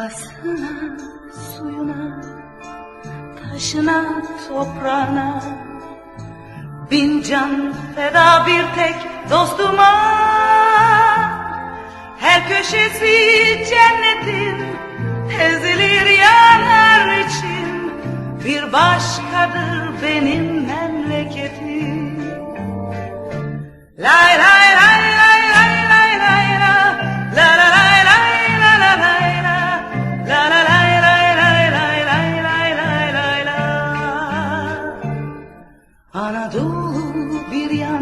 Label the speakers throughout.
Speaker 1: Havasına, suyuna, taşına, toprağına. Bin can feda bir tek dostuma. Her köşesi cennetin ezilir yanar için. Bir başkadır benim memleketim. Lay lay lay.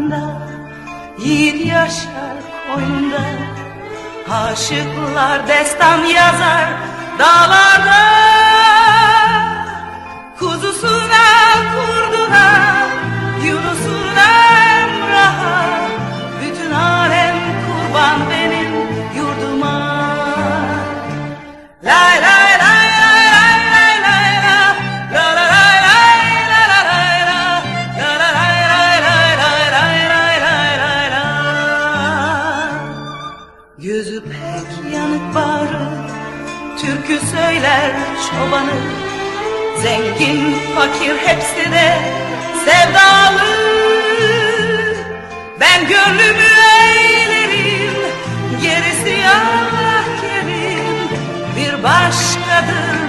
Speaker 1: koynunda Yiğit yaşar koynunda. Aşıklar destan yazar dağlarda. Kuzusuna kurduna zengin, fakir hepsi de sevdalı. Ben gönlümü eğlerim, gerisi Allah kerim, bir başkadır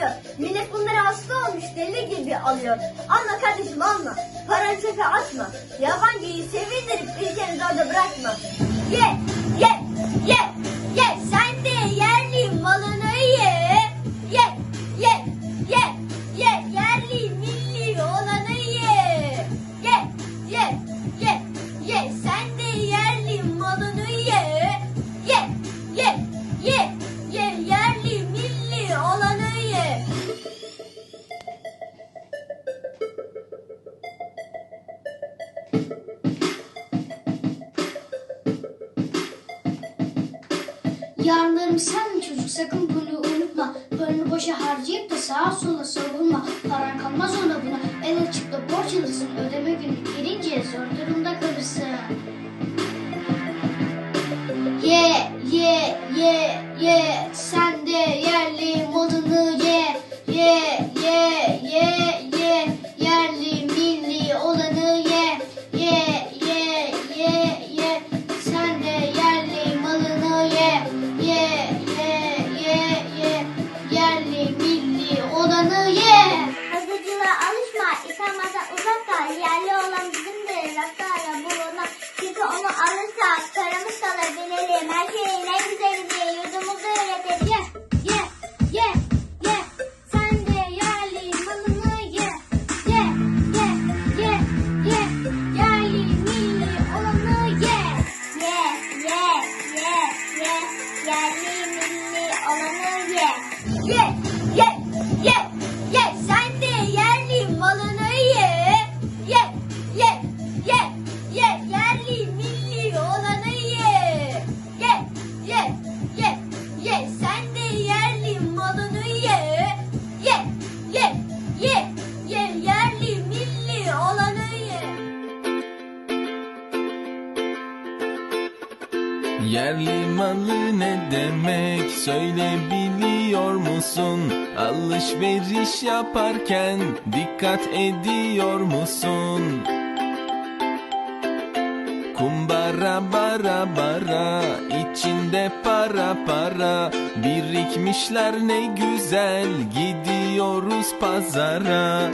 Speaker 2: alıyor. Millet bunları hasta olmuş deli gibi alıyor. Anla kardeşim anla. Paranı çöpe atma. Yabancıyı sevindirip ülkeni orada bırakma. Ye ye ye. Yarınların sen
Speaker 3: mi çocuk sakın bunu unutma. Paranı boşa harcayıp da sağa sola savunma. Paran kalmaz ona buna. El açıp da borç alırsın. Ödeme günü gelince zor durumda kalırsın.
Speaker 4: pahalı ne demek söyle biliyor musun? Alışveriş yaparken dikkat ediyor musun? Kumbara bara bara içinde para para birikmişler ne güzel gidiyoruz pazara.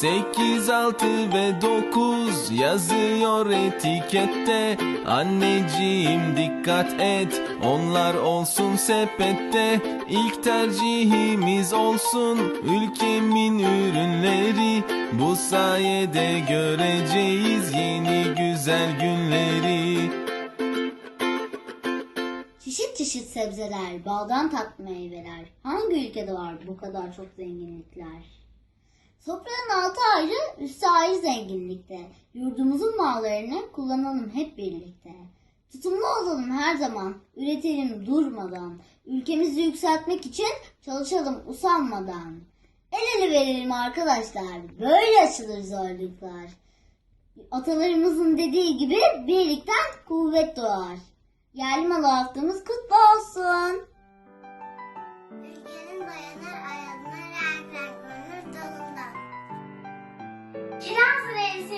Speaker 4: Sekiz, altı ve dokuz yazıyor etikette Anneciğim dikkat et onlar olsun sepette İlk tercihimiz olsun ülkemin ürünleri Bu sayede göreceğiz yeni güzel günleri
Speaker 5: Çeşit çeşit sebzeler, baldan tatlı meyveler. Hangi ülkede var bu kadar çok zenginlikler? Sofranın altı ayrı, üstü ayrı zenginlikte. Yurdumuzun mallarını kullanalım hep birlikte. Tutumlu olalım her zaman, üretelim durmadan. Ülkemizi yükseltmek için çalışalım usanmadan. El ele verelim arkadaşlar, böyle açılır zorluklar. Atalarımızın dediği gibi birlikten kuvvet doğar. Yerli malı haftamız kutlu olsun.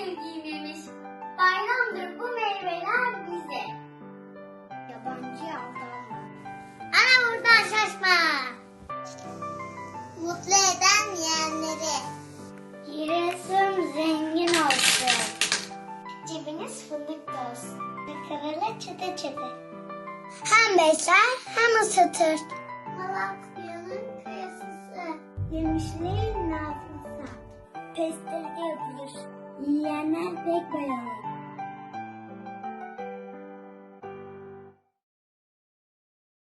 Speaker 6: Sevdiğimiz. Bayramdır bu meyveler bize. Yabancı aldanma. Ana buradan şaşma. Mutlu eden yiyenleri. Giresun zengin olsun. Cebiniz fındık dolsun. Kıvırla çıtı çıtı. Hem besler hem ısıtır. Malatya'nın kıyasısı. Yemişlerin nazlısı. Pestilde y de